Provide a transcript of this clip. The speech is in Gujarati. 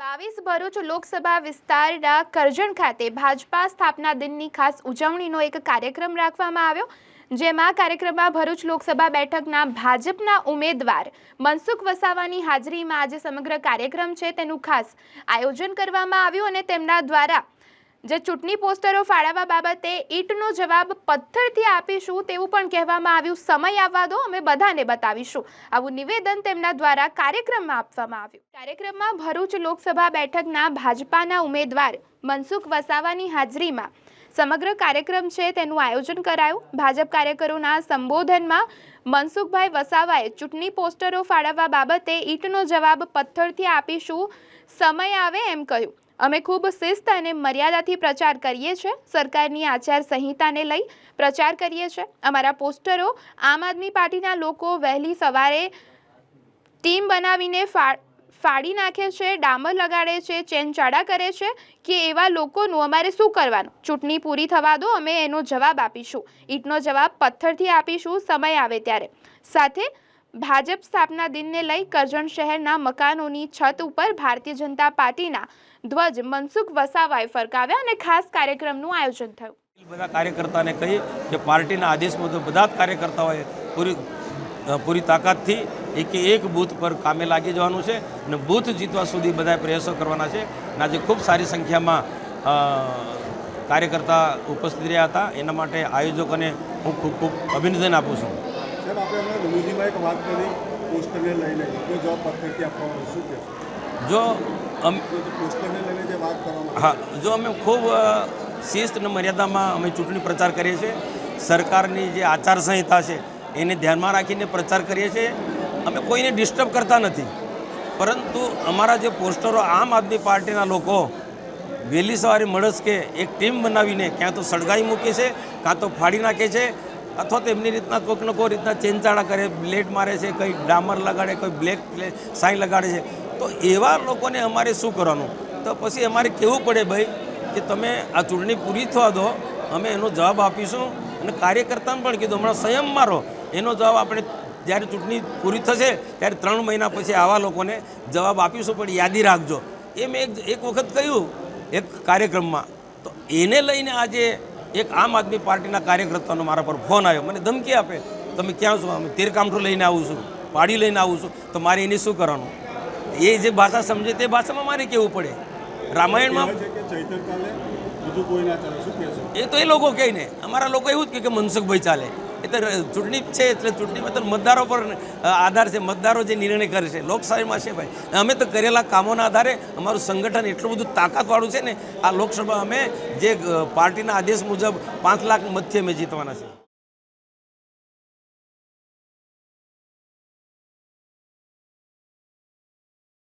બાવીસ ભરૂચ લોકસભા વિસ્તારના કરજણ ખાતે ભાજપા સ્થાપના દિનની ખાસ ઉજવણીનો એક કાર્યક્રમ રાખવામાં આવ્યો, જેમાં કાર્યક્રમમાં ભરૂચ લોકસભા બેઠકના ભાજપના ઉમેદવાર મનસુખ વસાવાની હાજરીમાં આજે સમગ્ર કાર્યક્રમ છે તેનું ખાસ આયોજન કરવામાં આવ્યું અને તેમના દ્વારા જે ચૂંટણી પોસ્ટરો ફાળવવા બાબતે ઈટનો જવાબ પથ્થરથી આપીશું તેવું પણ કહેવામાં આવ્યું. સમય આવવા દો, અમે બધાને બતાવીશું. આવું નિવેદન તેમના દ્વારા કાર્યક્રમમાં આપવામાં આવ્યું. કાર્યક્રમમાં ભરૂચ લોકસભા બેઠકના ભાજપાના ઉમેદવાર મનસુખ વસાવાની હાજરીમાં સમગ્ર કાર્યક્રમ છે તેનું આયોજન કરાયું. ભાજપ કાર્યકરોના સંબોધનમાં મનસુખભાઈ વસાવાએ ચૂંટણી પોસ્ટરો ફાળવવા બાબતે ઈટનો જવાબ પથ્થરથી આપીશું. સમય આવે એમ કહ્યું. અમે ખૂબ શિસ્ત અને મર્યાદાથી પ્રચાર કરીએ છીએ. સરકારની આચાર સંહિતાને લઈ પ્રચાર કરીએ છીએ. અમારા પોસ્ટરો આમ આદમી પાર્ટીના લોકો વહેલી સવારે ટીમ બનાવીને ફાડી નાખે છે, ડામર લગાડે છે ચેનચાડા કરે છે કે એવા લોકોનું અમારે શું કરવાનું? ચૂંટણી પૂરી થવા દો, અમે એનો જવાબ આપીશું. ઈંટનો જવાબ પથ્થરથી આપીશું, સમય આવે ત્યારે. સાથે ભાજપ સ્થાપના દિનને લઈ કરજણ શહેરના મકાનોની છત ઉપર ભારતીય જનતા પાર્ટીના ધ્વજ મનસુખ વસાવાએ ફરકાવ્યા અને ખાસ કાર્યક્રમનું આયોજન થયું. બધા કાર્યકર્તાને કહી કે પાર્ટીના આદેશ મુજબ બધા જ કાર્યકર્તાઓએ પૂરી પૂરી તાકાતથી એક એક બૂથ પર કામે લાગી જવાનું છે અને બૂથ જીતવા સુધી બધા પ્રયાસો કરવાના છે. અને આજે ખૂબ સારી સંખ્યામાં કાર્યકર્તા ઉપસ્થિત રહ્યા હતા. એના માટે આયોજકોને હું ખૂબ ખૂબ અભિનંદન આપું છું. સાહેબ આપણે હમણાં એક વાત કરી પોસ્ટરને લઈને તો જવાબ પથ્થરથી આપવાનો શું કે જો અમ પોસ્ટરને લઈને જે વાત કરવામાં હા જો અમે ખૂબ શિસ્ત અને મર્યાદામાં અમે ચૂંટણી પ્રચાર કરીએ છીએ. સરકારની જે આચારસંહિતા છે એને ધ્યાનમાં રાખીને પ્રચાર કરીએ છીએ. અમે કોઈને ડિસ્ટર્બ કરતા નથી. પરંતુ અમારા જે પોસ્ટરો આમ આદમી પાર્ટીના લોકો વહેલી સવારે મળસ કે એક ટીમ બનાવીને ક્યાં તો સળગાઈ મૂકે છે કાં તો ફાડી નાખે છે અથવા તો એમની રીતના કોઈક ને કોઈ રીતના ચેનચાળા કરે, બ્લેડ મારે છે, કંઈ ડામર લગાડે, કોઈ બ્લેક સાઈ લગાડે છે. તો એવા લોકોને અમારે શું કરવાનું? તો પછી અમારે કહેવું પડે ભાઈ કે તમે આ ચૂંટણી પૂરી થવા દો, અમે એનો જવાબ આપીશું અને કાર્યકર્તાને પણ કીધું, હમણાં સંયમ મારો, એનો જવાબ આપણે જ્યારે ચૂંટણી પૂરી થશે ત્યારે ત્રણ મહિના પછી આવા લોકોને જવાબ આપીશું, પણ યાદી રાખજો. એ મેં એક વખત કહ્યું એક કાર્યક્રમમાં. તો એને લઈને આજે એક આમ આદમી પાર્ટીના કાર્યકર્તાનો મારા પર ફોન આવ્યો. મને ધમકી આપે તમે ક્યાં છો? અમે તેર કામઠો લઈને આવું છું પાડી લઈને આવું છું. તો મારે એને શું કરવાનું? એ જે ભાષા સમજે તે ભાષામાં મારે કહેવું પડે? રામાયણમાં એ તો એ લોકો કહે ને. અમારા લોકો એવું જ કે મનસુખભાઈ ચાલે. એ તો ચૂંટણી છે એટલે ચૂંટણીમાં તો મતદારો પર આધાર છે, મતદારો જે નિર્ણય કરે છે. લોકશાહીમાં છે ભાઈ. અમે તો કરેલા કામોના આધારે અમારું સંગઠન એટલું બધું તાકાતવાળું છે ને, આ લોકસભા અમે જે પાર્ટીના આદેશ મુજબ પાંચ લાખ મતથી અમે જીતવાના છે.